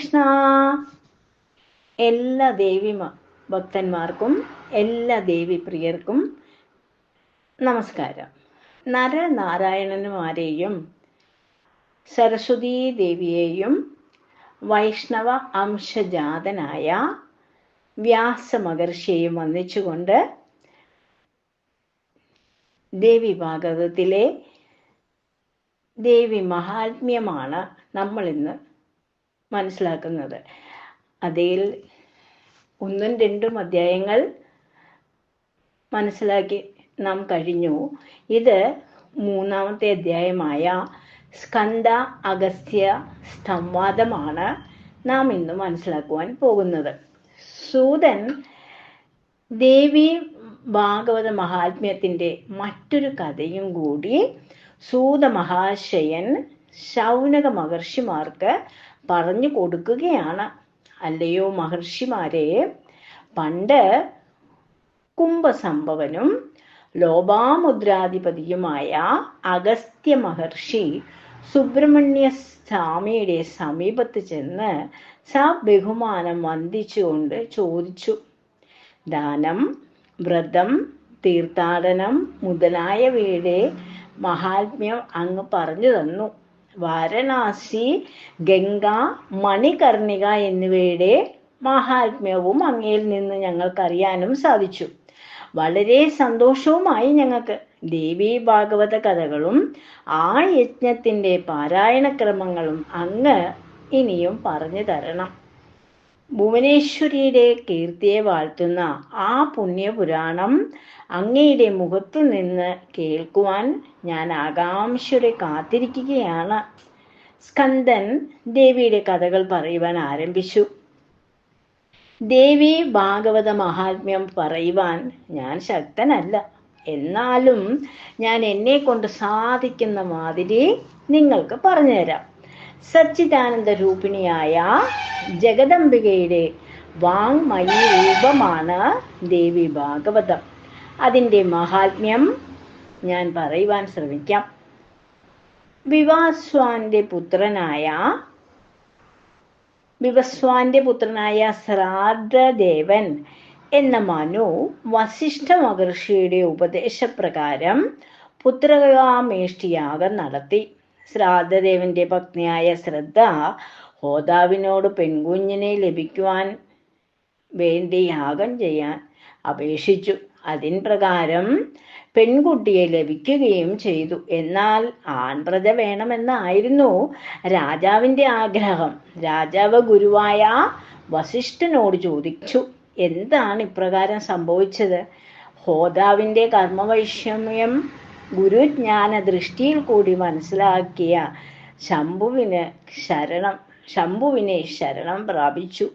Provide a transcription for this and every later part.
കൃഷ്ണ. എല്ലാ ദേവി ഭക്തന്മാർക്കും എല്ലാ ദേവി പ്രിയർക്കും നമസ്കാരം. നരനാരായണന്മാരെയും സരസ്വതീ ദേവിയെയും വൈഷ്ണവ അംശജാതനായ വ്യാസ മഹർഷിയെയും വന്ദിച്ചുകൊണ്ട് ദേവി ഭാഗവതത്തിലെ ദേവി മഹാത്മ്യമാണ് നമ്മൾ ഇന്ന് മനസ്സിലാക്കുന്നത്. അതിൽ ഒന്നും രണ്ടും അധ്യായങ്ങൾ മനസ്സിലാക്കി നാം കഴിഞ്ഞു. ഇത് മൂന്നാമത്തെ അധ്യായമായ സ്കന്ദ അഗസ്ത്യ സംവാദമാണ് നാം ഇന്ന് മനസ്സിലാക്കുവാൻ പോകുന്നത്. സൂതൻ ദേവി ഭാഗവത മഹാത്മ്യത്തിന്റെ മറ്റൊരു കഥയും കൂടി സൂത മഹാശയൻ ശൗനക മഹർഷിമാർക്ക് പറഞ്ഞു കൊടുക്കുകയാണ്. അല്ലയോ മഹർഷിമാരെ പണ്ട് കുംഭസംഭവനും ലോപാമുദ്രാധിപതിയുമായ അഗസ്ത്യ മഹർഷി സുബ്രഹ്മണ്യ സ്വാമിയുടെ സമീപത്ത് ചെന്ന് സബഹുമാനം വന്ദിച്ചുകൊണ്ട് ചോദിച്ചു ദാനം വ്രതം തീർത്ഥാടനം മുതലായവയുടെ മഹാത്മ്യം അങ്ങ് പറഞ്ഞു തന്നു. വാരണാസി ഗംഗ മണികർണിക എന്നിവയുടെ മഹാത്മ്യവും അങ്ങയിൽ നിന്ന് ഞങ്ങൾക്കറിയാനും സാധിച്ചു. വളരെ സന്തോഷവുമായി ഞങ്ങൾക്ക് ദേവി ഭാഗവത കഥകളും ആ യജ്ഞത്തിന്റെ പാരായണക്രമങ്ങളും അങ്ങ് ഇനിയും പറഞ്ഞു തരണം. ഭുവനേശ്വരിയുടെ കീർത്തിയെ വാഴ്ത്തുന്ന ആ പുണ്യപുരാണം അങ്ങയുടെ മുഖത്തു നിന്ന് കേൾക്കുവാൻ ഞാൻ ആകാംക്ഷയോടെ കാത്തിരിക്കുകയാണ്. സ്കന്ദൻ ദേവിയുടെ കഥകൾ പറയുവാൻ ആരംഭിച്ചു. ദേവി ഭാഗവത മഹാത്മ്യം പറയുവാൻ ഞാൻ ശക്തനല്ല. എന്നാലും ഞാൻ എന്നെ കൊണ്ട് സാധിക്കുന്ന മാതിരി നിങ്ങൾക്ക് പറഞ്ഞുതരാം. സച്ചിദാനന്ദ രൂപിണിയായ ജഗദംബികയുടെ വാങ്മയി രൂപമാണ് ദേവി ഭാഗവതം. അതിന്റെ മഹാത്മ്യം ഞാൻ പറയുവാൻ ശ്രമിക്കാം. വിവാസ്വാന്റെ പുത്രനായ വിവസ്വാന്റെ പുത്രനായ ശ്രാദ്ധദേവൻ എന്ന മനു വസിഷ്ഠ മഹർഷിയുടെ ഉപദേശപ്രകാരം പുത്രകാമേഷ്ടിയാഗം നടത്തി. ശ്രാദ്ധദേവന്റെ പത്നിയായ ശ്രദ്ധ ഹോതാവിനോട് പെൺകുഞ്ഞിനെ ലഭിക്കുവാൻ വേണ്ടി യാഗം ചെയ്യാൻ അപേക്ഷിച്ചു. അതിൻ പ്രകാരം പെൺകുട്ടിയെ ലഭിക്കുകയും ചെയ്തു. എന്നാൽ ആൺപ്രജ വേണമെന്നായിരുന്നു രാജാവിന്റെ ആഗ്രഹം. രാജാവ് ഗുരുവായ വസിഷ്ഠനോട് ചോദിച്ചു എന്താണ് ഇപ്രകാരം സംഭവിച്ചത്? ഹോതാവിന്റെ കർമ്മവൈഷമ്യം ഗുരുജ്ഞാന ദൃഷ്ടിയിൽ കൂടി മനസ്സിലാക്കിയ ശംഭുവിന് ശരണം ശംഭുവിനെ ശരണം പ്രാപിച്ചു.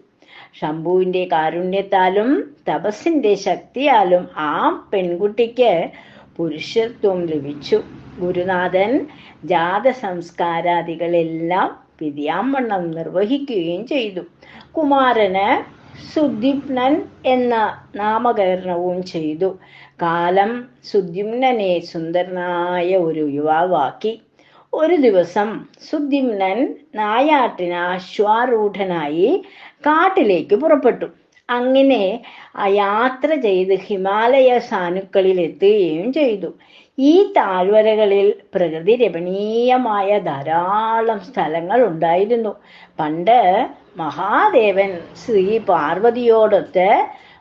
ശംഭുവിന്റെ കാരുണ്യത്താലും തപസ്സിന്റെ ശക്തിയാലും ആ പെൺകുട്ടിക്ക് പുരുഷത്വം ലഭിച്ചു. ഗുരുനാഥൻ ജാത സംസ്കാരാദികളെല്ലാം വിദ്യാവണ്ണം നിർവഹിക്കുകയും ചെയ്തു. കുമാരന് സുദീപ്നൻ എന്ന നാമകരണവും ചെയ്തു. കാലം സുദ്യുമ്നനെ സുന്ദരനായ ഒരു യുവാവാക്കി. ഒരു ദിവസം സുദ്യുമ്നൻ നായാട്ടിന് അശ്വാരൂഢനായി കാട്ടിലേക്ക് പുറപ്പെട്ടു. അങ്ങനെ യാത്ര ചെയ്ത് ഹിമാലയ സാനുക്കളിൽ എത്തുകയും ചെയ്തു. ഈ താഴ്വരകളിൽ പ്രകൃതി രമണീയമായ ധാരാളം സ്ഥലങ്ങൾ ഉണ്ടായിരുന്നു. പണ്ട് മഹാദേവൻ ശ്രീ പാർവതിയോടൊത്ത്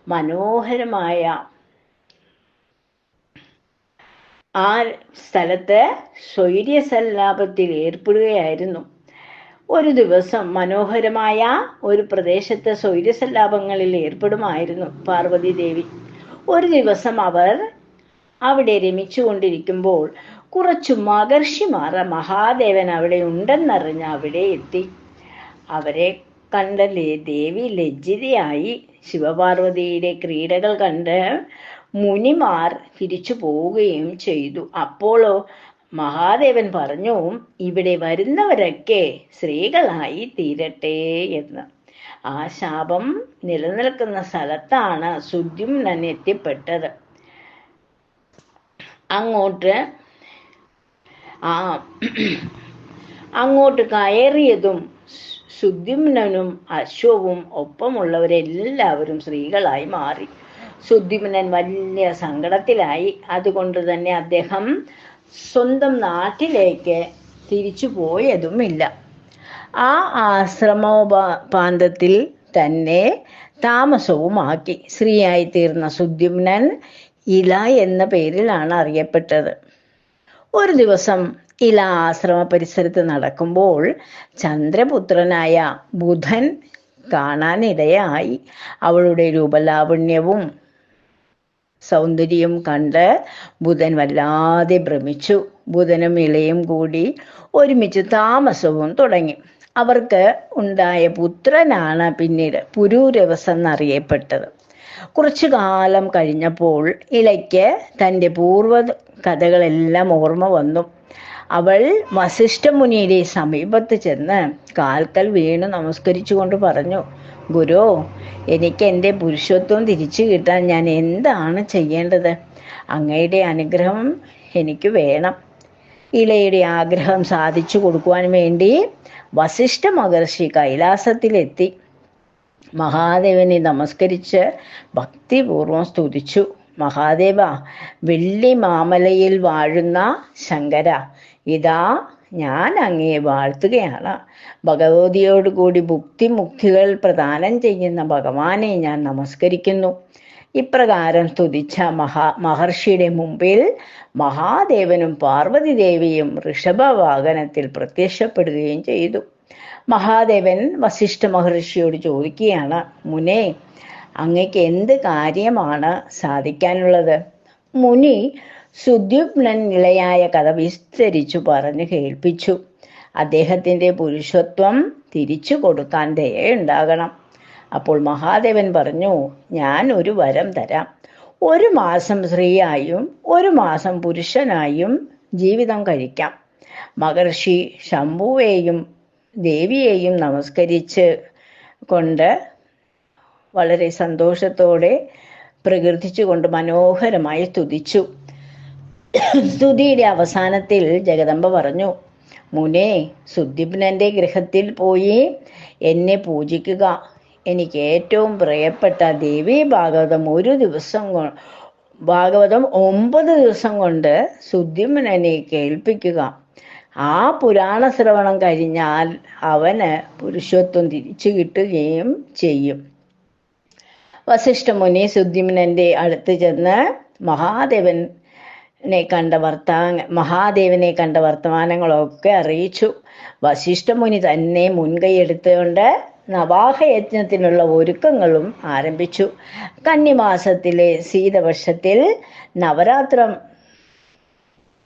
മനോഹരമായ ആ സ്ഥലത്ത് സ്വൈര്യസല്ലാപത്തിൽ ഏർപ്പെടുകയായിരുന്നു. ഒരു ദിവസം മനോഹരമായ ഒരു പ്രദേശത്ത് സ്വൈര്യസല്ലാപങ്ങളിൽ ഏർപ്പെടുമായിരുന്നു പാർവതി ദേവി. ഒരു ദിവസം അവർ അവിടെ രമിച്ചുകൊണ്ടിരിക്കുമ്പോൾ കുറച്ചു മഹർഷിമാർ മഹാദേവൻ അവിടെ ഉണ്ടെന്നറിഞ്ഞ് അവിടെ എത്തി. അവരെ കണ്ട ദേവി ലജ്ജിതയായി ശിവപാർവതിയുടെ ക്രീഡകൾ കണ്ട് മുനിമാർ തിരിച്ചു പോവുകയും ചെയ്തു. അപ്പോളോ മഹാദേവൻ പറഞ്ഞു ഇവിടെ വരുന്നവരൊക്കെ സ്ത്രീകളായി തീരട്ടെ എന്ന്. ആ ശാപം നിലനിൽക്കുന്ന സ്ഥലത്താണ് സുദ്യുമ്നൻ എത്തിപ്പെട്ടത്. അങ്ങോട്ട് ആ അങ്ങോട്ട് കയറിയതും സുദ്യുമ്നനും അശ്വവും ഒപ്പമുള്ളവരെല്ലാവരും സ്ത്രീകളായി മാറി. സുദ്യുമ്നൻ വലിയ സങ്കടത്തിലായി. അതുകൊണ്ട് തന്നെ അദ്ദേഹം സ്വന്തം നാട്ടിലേക്ക് തിരിച്ചു പോയതുമില്ല. ആ ആശ്രമോപാന്തത്തിൽ തന്നെ താമസവുമാക്കി. സ്ത്രീയായി തീർന്ന സുദ്യുമ്നൻ ഇല എന്ന പേരിലാണ് അറിയപ്പെട്ടത്. ഒരു ദിവസം ഇല ആശ്രമ പരിസരത്ത് നടക്കുമ്പോൾ ചന്ദ്രപുത്രനായ ബുധൻ കാണാനിടയായി. അവളുടെ രൂപലാവണ്യവും സൗന്ദര്യം കണ്ട് ബുധൻ വല്ലാതെ ഭ്രമിച്ചു. ബുധനും ഇളയും കൂടി ഒരുമിച്ച് താമസവും തുടങ്ങി. അവർക്ക് ഉണ്ടായ പുത്രനാണ് പിന്നീട് പുരൂരവസ് എന്നറിയപ്പെട്ടത് കുറച്ചു കാലം കഴിഞ്ഞപ്പോൾ ഇലയ്ക്ക് തന്റെ പൂർവ കഥകളെല്ലാം ഓർമ്മ വന്നു. അവൾ വസിഷ്ഠമുനിയുടെ സമീപത്ത് ചെന്ന് കാൽക്കൽ വീണു നമസ്കരിച്ചുകൊണ്ട് പറഞ്ഞു ഗുരു എനിക്ക് എന്റെ പുരുഷത്വം തിരിച്ചു കിട്ടാൻ ഞാൻ എന്താണ് ചെയ്യേണ്ടത്? അങ്ങയുടെ അനുഗ്രഹം എനിക്ക് വേണം. ഇലയുടെ ആഗ്രഹം സാധിച്ചു കൊടുക്കുവാൻ വേണ്ടി വസിഷ്ഠ മഹർഷി കൈലാസത്തിലെത്തി. മഹാദേവനെ നമസ്കരിച്ച് ഭക്തിപൂർവം സ്തുതിച്ചു. മഹാദേവ വെള്ളി മാമലയിൽ വാഴുന്ന ശങ്കര ഇതാ ഞാൻ അങ്ങയെ വാഴ്ത്തുകയാണ്. ഭഗവതിയോടുകൂടി ഭുക്തി മുക്തികൾ പ്രദാനം ചെയ്യുന്ന ഭഗവാനെ ഞാൻ നമസ്കരിക്കുന്നു. ഇപ്രകാരം സ്തുതിച്ച മഹാ മഹർഷിയുടെ മുമ്പിൽ മഹാദേവനും പാർവതി ദേവിയും ഋഷഭവാഹനത്തിൽ പ്രത്യക്ഷപ്പെടുകയും ചെയ്തു. മഹാദേവൻ വസിഷ്ഠ മഹർഷിയോട് ചോദിക്കുകയാണ് മുനെ അങ്ങക്ക് എന്ത് കാര്യമാണ് സാധിക്കാനുള്ളത്? മുനി സുദ്യുപ്നൻ നിലയായ കഥ വിസ്തരിച്ചു പറഞ്ഞു കേൾപ്പിച്ചു. അദ്ദേഹത്തിന്റെ പുരുഷത്വം തിരിച്ചു കൊടുക്കാൻ ദയുണ്ടാകണം അപ്പോൾ മഹാദേവൻ പറഞ്ഞു ഞാൻ ഒരു വരം തരാം. ഒരു മാസം സ്ത്രീയായും ഒരു മാസം പുരുഷനായും ജീവിതം കഴിക്കാം. മഹർഷി ശംഭുവേയും ദേവിയെയും നമസ്കരിച്ച് കൊണ്ട് വളരെ സന്തോഷത്തോടെ പ്രകീർത്തിച്ചുകൊണ്ട് മനോഹരമായി സ്തുതിച്ചു. സ്തുതിയുടെ അവസാനത്തിൽ ജഗദമ്പ പറഞ്ഞു മുനെ സുദ്യുപ്നന്റെ ഗൃഹത്തിൽ പോയി എന്നെ പൂജിക്കുക. എനിക്ക് ഏറ്റവും പ്രിയപ്പെട്ട ദേവി ഭാഗവതം ഒരു ദിവസം ഭാഗവതം ഒമ്പത് ദിവസം കൊണ്ട് സുദ്ധിമനെ കേൾപ്പിക്കുക. ആ പുരാണ ശ്രവണം കഴിഞ്ഞാൽ അവന് പുരുഷത്വം തിരിച്ചു കിട്ടുകയും ചെയ്യും. വസിഷ്ഠമുനി സുദ്ധിമനന്റെ അടുത്ത് ചെന്ന് മഹാദേവനെ കണ്ട വർത്താ മഹാദേവനെ കണ്ട വർത്തമാനങ്ങളൊക്കെ അറിയിച്ചു. വശിഷ്ഠമുനി തന്നെ മുൻകൈ എടുത്തുകൊണ്ട് നവാഹയജ്ഞത്തിനുള്ള ഒരുക്കങ്ങളും ആരംഭിച്ചു. കന്നിമാസത്തിലെ ശീതവർഷത്തിൽ നവരാത്രം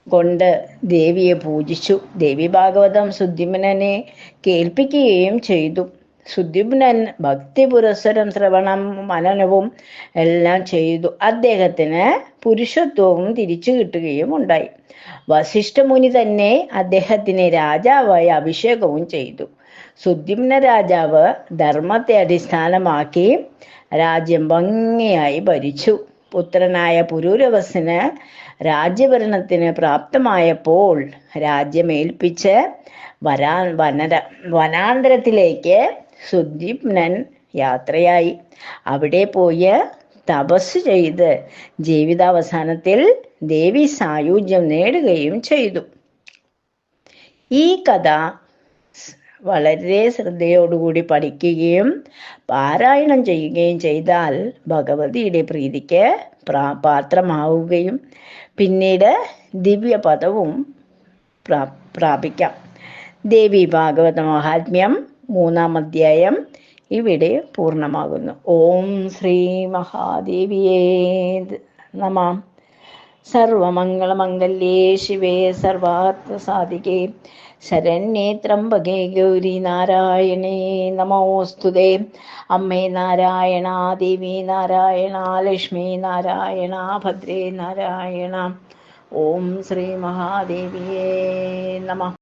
കൊണ്ട് ദേവിയെ പൂജിച്ചു. ദേവി ഭാഗവതം സുദ്ധിമനെ കേൾപ്പിക്കുകയും ചെയ്തു. സുദ്യുമ്നൻ ഭക്തി പുരസ്സരം ശ്രവണം മനനവും എല്ലാം ചെയ്തു. അദ്ദേഹത്തിന് പുരുഷത്വവും തിരിച്ചു കിട്ടുകയും ഉണ്ടായി. വസിഷ്ഠമുനി തന്നെ അദ്ദേഹത്തിന് രാജാവായി അഭിഷേകവും ചെയ്തു. സുദ്യുമ്ന രാജാവ് ധർമ്മത്തെ അടിസ്ഥാനമാക്കി രാജ്യം ഭംഗിയായി ഭരിച്ചു. പുത്രനായ പുരൂരവസിന് രാജ്യഭരണത്തിന് പ്രാപ്തമായപ്പോൾ രാജ്യമേൽപ്പിച്ച് വരാ വനര വനാന്തരത്തിലേക്ക് സുദ്യുപ്നൻ യാത്രയായി. അവിടെ പോയി തപസ് ചെയ്ത് ജീവിതാവസാനത്തിൽ ദേവി സായുജ്യം നേടുകയും ചെയ്തു. ഈ കഥ വളരെ ശ്രദ്ധയോടുകൂടി പഠിക്കുകയും പാരായണം ചെയ്യുകയും ചെയ്താൽ ഭഗവതിയുടെ പ്രീതിക്ക് പ്രാ പാത്രമാവുകയും പിന്നീട് ദിവ്യപദവും പ്രാ പ്രാപിക്കാം. ദേവി ഭാഗവത മഹാത്മ്യം മൂന്നാം അധ്യായം ഇവിടെ പൂർണമാകുന്നു. ഓം ശ്രീ മഹാദേവിയേ നമ. സർവമംഗളമംഗല്യേ ശിവേ സർവാർത്ഥസാധികേ. ശരണ്യേ ത്രംബകേ ഗൗരി നാരായണേ നമോസ്തുതേ അമ്മേ നാരായണ ദേവി നാരായണ ലക്ഷ്മി നാരായണ ഭദ്രേ നാരായണ. ഓം ശ്രീ മഹാദേവിയേ നമ.